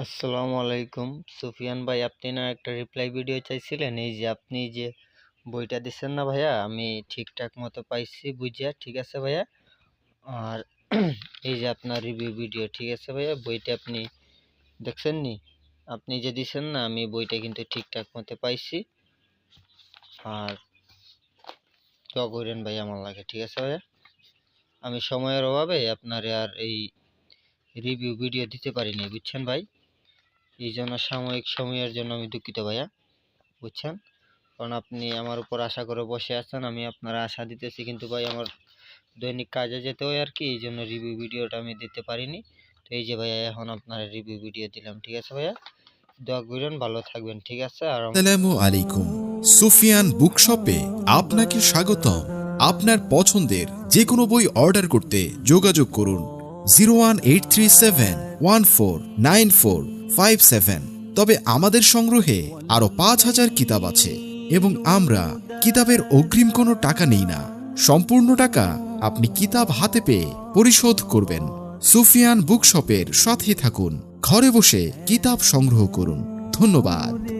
আসসালামু আলাইকুম। সুফিয়ান ভাই, আপনি না একটা রিপ্লাই ভিডিও চাইছিলেন? এই যে আপনি যে বইটা দিচ্ছেন না ভাইয়া, আমি ঠিকঠাক মতো পাইছি বুঝিয়া, ঠিক আছে ভাইয়া? আর এই যে আপনার রিভিউ ভিডিও ঠিক আছে ভাইয়া? বইটা আপনি দেখছেন নি আপনি যে দিচ্ছেন না, আমি বইটা কিন্তু ঠিকঠাক মতো পাইছি। আর দোয়া করেন ভাই আমার লাগে, ঠিক আছে ভাইয়া? আমি সময়ের অভাবে আপনার আর এই রিভিউ ভিডিও দিতে পারিনি, বুঝছেন ভাই? এই জন্য সাময়িক সময়ের জন্য আমি দুঃখিত ভাইয়া, বুঝছেন? কারণ আপনি আমার উপর আশা করে বসে আছেন, আমি আপনার আশা দিতেছি, কিন্তু ভাই আমার দৈনিক কাজে যেতে হয় আর কি এই জন্য রিভিউ ভিডিওটা আমি দিতে পারিনি। তো এই যে ভাইয়া, এখন আপনার রিভিউ ভিডিও দিলাম, ঠিক আছে ভাইয়া? দোয়া করেন, ভালো থাকবেন, ঠিক আছে? আর আসসালামু আলাইকুম। সুফিয়ান বুকশপে আপনাকে স্বাগতম। আপনার পছন্দের যে কোনো বই অর্ডার করতে যোগাযোগ করুন। Zero one eight three seven one four nine four five seven. তবে আমাদের সংগ্রহে আরও পাঁচ হাজার কিতাব আছে এবং আমরা কিতাবের অগ্রিম কোনো টাকা নেই না। সম্পূর্ণ টাকা আপনি কিতাব হাতে পেয়ে পরিশোধ করবেন। সুফিয়ান বুকশপের সাথে থাকুন। ঘরে বসে কিতাব সংগ্রহ করুন। ধন্যবাদ।